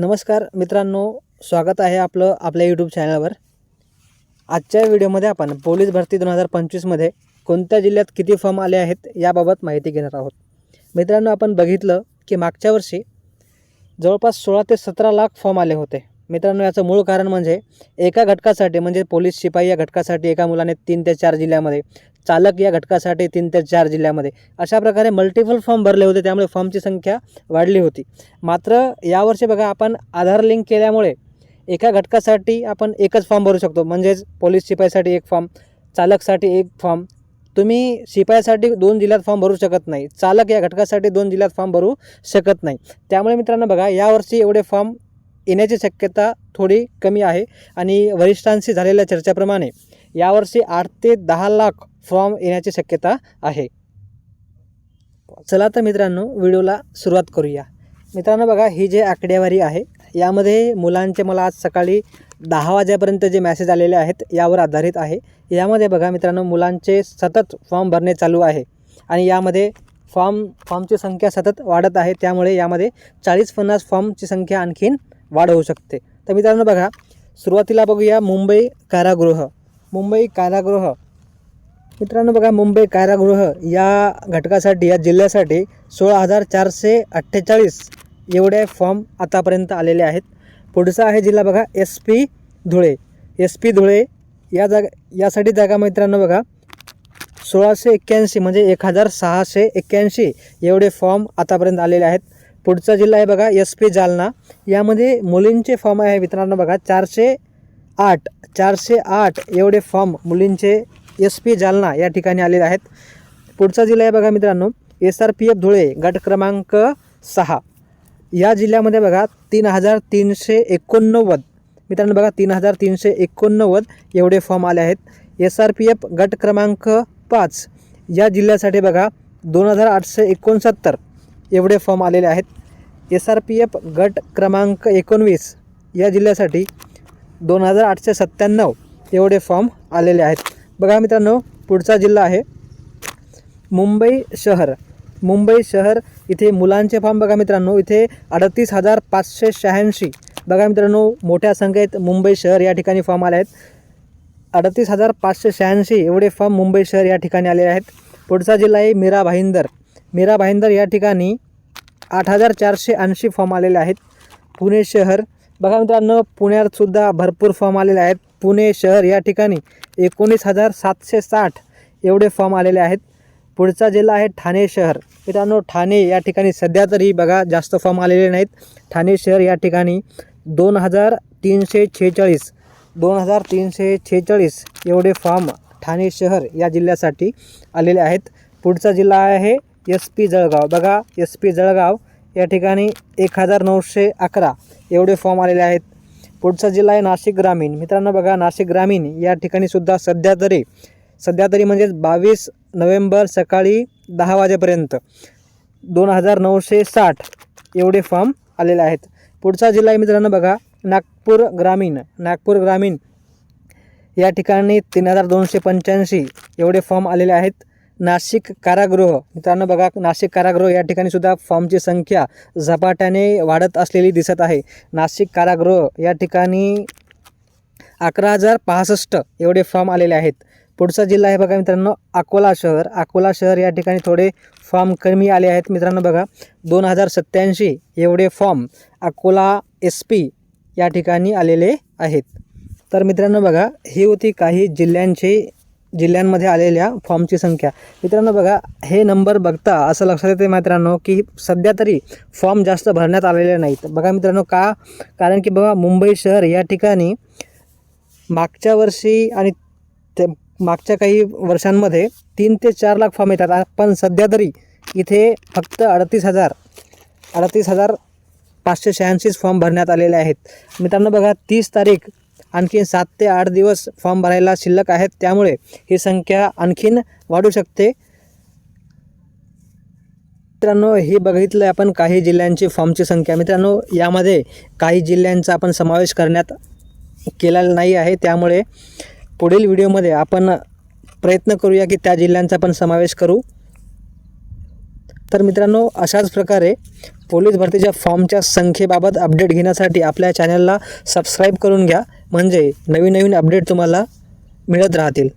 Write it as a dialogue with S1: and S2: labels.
S1: नमस्कार मित्रांनो स्वागत आहे आपलं आपल्या यूट्यूब चॅनलवर आजच्या व्हिडिओमध्ये आपण पोलीस भरती दोन हजार पंचवीसमध्ये कोणत्या जिल्ह्यात किती फॉर्म आले आहेत याबाबत माहिती घेणार आहोत. मित्रांनो आपण बघितलं की मागच्या वर्षी जवळपास सोळा ते सतरा लाख फॉर्म आले होते. मित्रांनो याचं मूळ कारण म्हणजे एका घटकासाठी म्हणजे पोलीस शिपाई या घटकासाठी एका मुलाने तीन ते चार जिल्ह्यामध्ये चालक या घटकासाठी तीन ते चार जिल्ह्यामध्ये अशा प्रकारे मल्टिपल फॉर्म भरले होते त्यामुळे फॉर्मची संख्या वाढली होती. मात्र यावर्षी बघा आपण आधार लिंक केल्यामुळे एका घटकासाठी आपण एकच फॉर्म भरू शकतो. म्हणजेच पोलीस शिपाईसाठी एक फॉर्म चालकसाठी एक फॉर्म तुम्ही शिपायासाठी दोन जिल्ह्यात फॉर्म भरू शकत नाही. चालक या घटकासाठी दोन जिल्ह्यात फॉर्म भरू शकत नाही. त्यामुळे मित्रांनो बघा यावर्षी एवढे फॉर्म येण्याची शक्यता थोडी कमी आहे. आणि वरिष्ठांशी झालेल्या चर्चेप्रमाणे यावर्षी आठ ते दहा लाख फॉर्म येण्याची शक्यता आहे. चला तर मित्रांनो व्हिडिओला सुरुवात करूया. मित्रांनो बघा ही जे आकडेवारी आहे यामध्ये मुलांचे मला आज सकाळी दहा वाजेपर्यंत जे मॅसेज आलेले आहेत यावर आधारित आहे. यामध्ये बघा मित्रांनो मुलांचे सतत फॉर्म भरणे चालू आहे. आणि यामध्ये फॉर्म फॉर्मची संख्या सतत वाढत आहे. त्यामुळे यामध्ये चाळीस पन्नास फॉर्मची संख्या आणखीन वाढ होऊ शकते. तर मित्रांनो बघा सुरुवातीला बघूया मुंबई कारागृह. मुंबई कारागृह. मित्रांनो बघा मुंबई कारागृह या घटकासाठी या जिल्ह्यासाठी सोळा हजार चारशे अठ्ठेचाळीस एवढे फॉर्म आतापर्यंत आलेले आहेत. पुढचा आहे जिल्हा बघा S P Dhule. S P Dhule या जागा यासाठी जागा मित्रांनो बघा सोळाशे एक्क्याऐंशी म्हणजे एक हजार सहाशे एक्क्याऐंशी एवढे फॉर्म आतापर्यंत आलेले आहेत. पुढचा जिल्हा आहे बघा एस पी जालना. यामध्ये मुलींचे फॉर्म आहे मित्रांनो बघा चारशे आठ चारशे आठ एवढे फॉर्म मुलींचे एस पी जालना या ठिकाणी आलेले आहेत. पुढचा जिल्हा आहे बघा मित्रांनो S R P F Dhule गट क्रमांक सहा. या जिल्ह्यामध्ये बघा तीन हजार तीनशे एकोणनव्वद मित्रांनो बघा तीन हजार तीनशे एकोणनव्वद एवढे फॉर्म आले आहेत. एस आर पी एफ गट क्रमांक पाच. या जिल्ह्यासाठी बघा दोन हजार आठशे एकोणसत्तर एवढे फॉर्म आलेले आहेत. एस आर पी एफ गट क्रमांक एकोणवीस या जिल्ह्यासाठी दोन हजार आठशे सत्त्याण्णव एवढे फॉर्म आलेले आहेत. बघा मित्रांनो पुढचा जिल्हा आहे मुंबई शहर. मुंबई शहर इथे मुलांचे फॉर्म बघा मित्रांनो इथे अडतीस हजार पाचशे शहाऐंशी. बघा मित्रांनो मोठ्या संख्येत मुंबई शहर या ठिकाणी फॉर्म आले आहेत. अडतीस हजार पाचशे शहाऐंशी एवढे फॉर्म मुंबई शहर या ठिकाणी आले आहेत. पुढचा जिल्हा आहे मीरा भाईंदर. मीरा भाईंदर या ठिकाणी आठ हजार चारशे ऐंशी फॉर्म आलेले आहेत. पुणे शहर. बघा मित्रांनो पुण्यातसुद्धा भरपूर फॉर्म आलेले आहेत. पुणे शहर या ठिकाणी एकोणीस हजार सातशे साठ एवढे फॉर्म आलेले आहेत. पुढचा जिल्हा आहे ठाणे शहर. मित्रांनो ठाणे या ठिकाणी सध्या तरी बघा जास्त फॉर्म आलेले नाहीत. ठाणे शहर या ठिकाणी दोन हजार तीनशे छेचाळीस दोन हजार तीनशे छेचाळीस एवढे फॉर्म ठाणे शहर या जिल्ह्यासाठी आलेले आहेत. पुढचा जिल्हा आहे एस पी जळगाव. बघा एस पी जळगाव या ठिकाणी एक हजार नऊशे अकरा एवढे फॉर्म आलेले आहेत. पुढचा जिल्हा आहे नाशिक ग्रामीण. मित्रांनो बघा नाशिक ग्रामीण या ठिकाणी सुद्धा सध्या तरी सध्या तरी म्हणजेच बावीस नोव्हेंबर सकाळी दहा वाजेपर्यंत दोन हजार नऊशे साठ एवढे फॉर्म आलेले आहेत. पुढचा जिल्हा आहे मित्रांनो बघा नागपूर ग्रामीण. नागपूर ग्रामीण या ठिकाणी तीन हजार दोनशे पंच्याऐंशी एवढे फॉर्म आलेले आहेत. नाशिक कारागृह. मित्रांनो बघा नाशिक कारागृह या ठिकाणी सुद्धा फॉर्मची संख्या झपाट्याने वाढत असलेली दिसत आहे. नाशिक कारागृह या ठिकाणी अकरा हजार पासष्ट एवढे फॉर्म आलेले आहेत. पुढचा जिल्हा आहे बघा मित्रांनो अकोला शहर. अकोला शहर या ठिकाणी थोडे फॉर्म कमी आले आहेत. मित्रांनो बघा दोन हजार सत्त्याऐंशी एवढे फॉर्म अकोला एस पी या ठिकाणी आलेले आहेत. तर मित्रांनो बघा हे होती काही जिल्ह्यांचे जिल्ह्यांमध्ये आलेल्या फॉर्मची संख्या. मित्रांनो बघा हे नंबर बघता असं लक्षात येते मित्रांनो की सध्या तरी फॉर्म जास्त भरण्यात आलेले नाहीत. बघा मित्रांनो का? कारण की बघा मुंबई शहर या ठिकाणी मागच्या वर्षी आणि ते मागच्या काही वर्षांमध्ये तीन ते चार लाख फॉर्म येतात. पण सध्या तरी इथे फक्त अडतीस हजार अडतीस हजार पाचशे शहाऐंशीच फॉर्म भरण्यात आलेले आहेत. मित्रांनो बघा तीस तारीख आणखीन सात ते आठ दिवस फॉर्म भरायला शिल्लक आहेत. त्यामुळे ही संख्या आणखीन वाढू शकते. मित्रांनो हे बघितलं आपण काही जिल्ह्यांची फॉर्मची संख्या. मित्रांनो यामध्ये काही जिल्ह्यांचा आपण समावेश करण्यात केलेला नाही आहे. त्यामुळे पुढील व्हिडिओमध्ये आपण प्रयत्न करूया की त्या जिल्ह्यांचा पण समावेश करू. तर मित्रांनो अशाच प्रकारे पोलीस भरतीच्या फॉर्मच्या संख्येबाबत अपडेट घेण्यासाठी आपल्या चॅनलला सबस्क्राईब करून घ्या. म्हणजे नवीन नवीन अपडेट तुम्हाला मिळत राहतील.